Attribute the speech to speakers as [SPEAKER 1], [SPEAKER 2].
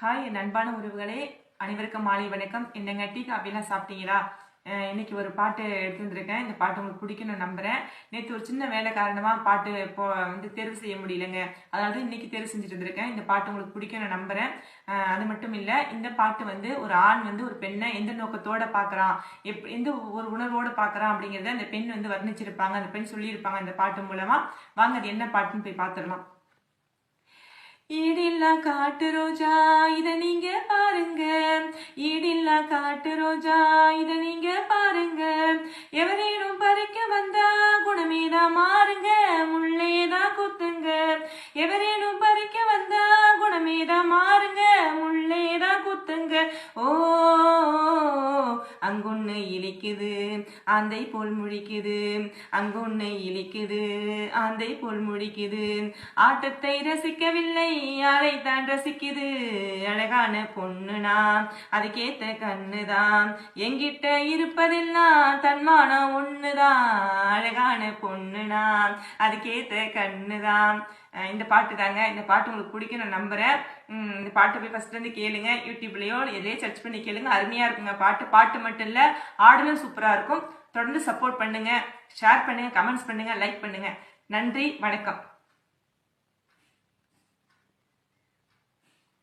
[SPEAKER 1] Hi என் அன்பான உறவுகளே. அனைவருக்கும் மாலை வணக்கம். என்னங்க டீ காஃபிலாம் சாப்பிட்டீங்களா? இன்னைக்கு ஒரு பாட்டு எடுத்து வந்திருக்கேன். இந்த பாட்டு உங்களுக்கு பிடிக்கும் நான் நம்புறேன். நேற்று ஒரு சின்ன வேலை காரணமாக பாட்டு இப்போ வந்து தேர்வு செய்ய முடியலங்க. அதாவது இன்னைக்கு தேர்வு செஞ்சுட்டு இருந்திருக்கேன் இந்த பாட்டு உங்களுக்கு பிடிக்கும் நான் நம்புறேன் அது மட்டும் இல்லை இந்த பாட்டு வந்து ஒரு ஆண் வந்து ஒரு பெண்ணை எந்த நோக்கத்தோட பார்க்குறான் எப் எந்த ஒரு உணர்வோடு பார்க்குறான் அப்படிங்கிறத அந்த பெண் வந்து வர்ணிச்சிருப்பாங்க. அந்த பெண் சொல்லியிருப்பாங்க இந்த பாட்டு மூலமாக வாங்க அது என்ன பாட்டுன்னு போய் பார்த்துடலாம் ஈடில்லா காட்டு ரோஜா இத நீங்க பாருங்க. ஈடில்லா காட்டு ரோஜா இத நீங்க பாருங்க. எவர் அங்கொன்னு இழிக்குது ஆந்தை போல் முழிக்குது அங்கொன்னு இழிக்குது ஆந்தை போல் முழிக்குது. ஆட்டத்தை ரசிக்கவில்லை ஆளை தான் ரசிக்குது. அழகான பொண்ணுனா அதுக்கேத்த கண்ணுதான் எங்கிட்ட இருப்பதெல்லாம் தன்மானம் ஒண்ணுதான் அழகான பொண்ணுனா அதுக்கேத்த கண்ணுதான் இந்த பாட்டு தாங்க. இந்த பாட்டு உங்களுக்கு பிடிக்கும் நான் நம்புறேன். இந்த பாட்டை போய் ஃபஸ்ட்டு வந்து கேளுங்க. யூடியூப்லயோ எதையோ சர்ச் பண்ணி கேளுங்க. அருமையா இருக்குங்க. பாட்டு பாட்டு மட்டும் இல்ல ஆடலும் சூப்பரா இருக்கும். தொடர்ந்து சப்போர்ட் பண்ணுங்க. ஷேர் பண்ணுங்க கமெண்ட்ஸ் பண்ணுங்க லைக் பண்ணுங்க. நன்றி வணக்கம்.